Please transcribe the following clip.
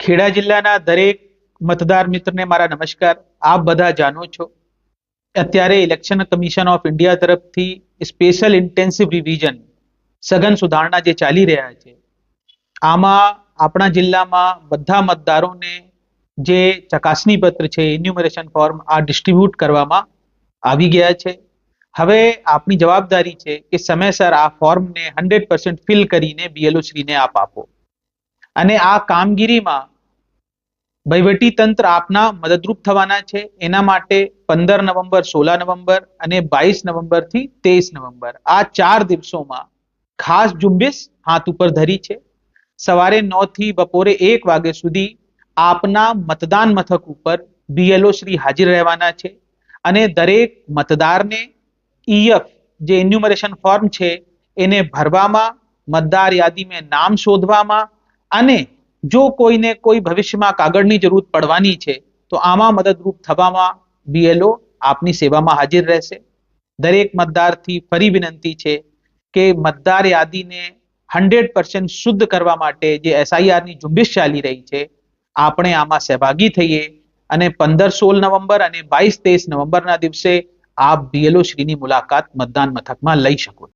ખેડા જિલ્લાના દરેક મતદાર મિત્રને મારા નમસ્કાર. આપ બધા જાણો છો. અત્યારે ઇલેક્શન કમિશન ઓફ ઇન્ડિયા તરફથી સ્પેશિયલ ઇન્ટેન્સિવ રિવિઝન સઘન સુધારણા જે ચાલી રહ્યા છે, આમાં આપણા જિલ્લામાં બધા મતદારોને જે ચકાસણી પત્ર છે ઇન્યુમરેશન ફોર્મ આ ડિસ્ટ્રીબ્યુટ કરવામાં આવી ગયા છે. હવે આપણી જવાબદારી છે કે સમયસર આ ફોર્મને હંડ્રેડ પર્સન્ટ ફિલ કરીને બીએલઓ શ્રીને આપ આપો. અને આ કામગીરીમાં વહીવટી તંત્ર આપના મદદરૂપ થવાના છે. એના માટે પંદર નવેમ્બર સોળ નવેમ્બર અને બાવીસ નવેમ્બરથી તેવીસ નવેમ્બર. આ ચાર દિવસોમાં ખાસ ઝુંબેશ હાથ ઉપર ધરી છે. સવારે નવથી બપોરે એક વાગ્યા સુધી આપના મતદાન મથક ઉપર બીએલઓ શ્રી હાજર રહેવાના છે. અને દરેક મતદારને ઈએફ જે ઇન્યુમરેશન ફોર્મ છે, એને ભરવામાં, મતદાર યાદીમાં નામ શોધવામાં અને જો કોઈને કોઈ ભવિષ્યમાં કાગળની જરૂર પડવાની છે, તો આમાં મદદરૂપ થવામાં બીએલઓ આપની સેવામાં હાજર રહેશે. દરેક મતદારથી ફરી વિનંતી છે કે મતદાર યાદીને હંડ્રેડ પર્સન્ટ શુદ્ધ કરવા માટે જે એસઆઈઆરની ઝુંબેશ ચાલી રહી છે, આપણે આમાં સહભાગી થઈએ અને પંદર સોળ નવેમ્બર અને બાવીસ તેવીસ નવેમ્બરના દિવસે આપ બીએલઓ શ્રીની મુલાકાત મતદાન મથકમાં લઈ શકો